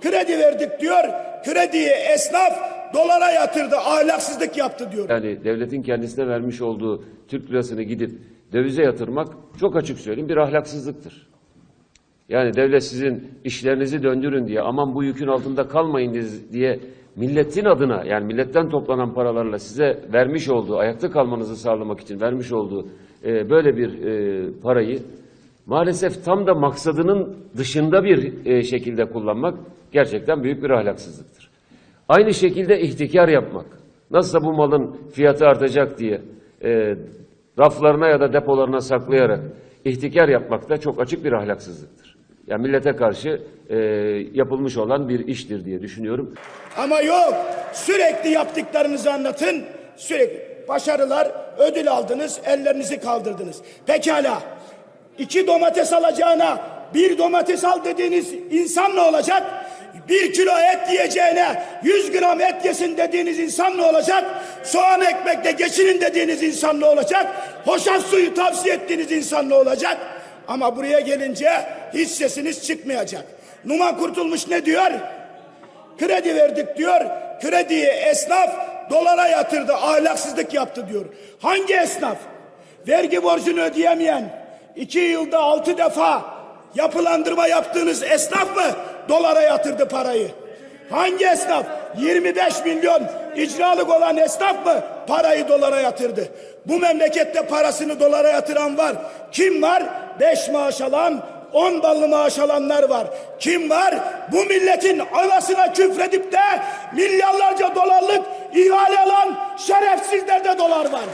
Kredi verdik diyor. Krediyi esnaf dolara yatırdı. Ahlaksızlık yaptı diyor. Yani devletin kendisine vermiş olduğu Türk lirasını gidip dövize yatırmak çok açık söyleyeyim bir ahlaksızlıktır. Yani devlet sizin işlerinizi döndürün diye aman bu yükün altında kalmayın diye milletin adına yani milletten toplanan paralarla size vermiş olduğu ayakta kalmanızı sağlamak için vermiş olduğu e, böyle bir e, parayı maalesef tam da maksadının dışında bir e, şekilde kullanmak gerçekten büyük bir ahlaksızlıktır. Aynı şekilde ihtikar yapmak. Nasılsa bu malın fiyatı artacak diye e, raflarına ya da depolarına saklayarak ihtikar yapmak da çok açık bir ahlaksızlıktır. Yani millete karşı e, yapılmış olan bir iştir diye düşünüyorum. Ama yok. Sürekli yaptıklarınızı anlatın. Sürekli başarılar, ödül aldınız, ellerinizi kaldırdınız. Pekala. İki domates alacağına bir domates al dediğiniz insan ne olacak? Bir kilo et yiyeceğine 100 gram et yesin dediğiniz insan ne olacak? Soğan ekmekle geçinin dediğiniz insan ne olacak? Hoşaf suyu tavsiye ettiğiniz insan ne olacak? Ama buraya gelince hiç sesiniz çıkmayacak. Numan Kurtulmuş ne diyor? Kredi verdik diyor. Krediyi esnaf dolara yatırdı. Ahlaksızlık yaptı diyor. Hangi esnaf? Vergi borcunu ödeyemeyen, iki yılda altı defa yapılandırma yaptığınız esnaf mı dolara yatırdı parayı? Hangi esnaf? 25 milyon icralık olan esnaf mı parayı dolara yatırdı? Bu memlekette parasını dolara yatıran var. Kim var? 5 maaş alan, 10 ballı maaş alanlar var. Kim var? Bu milletin anasına küfredip de milyarlarca dolarlık ihale alan şerefsizlerde dolar var.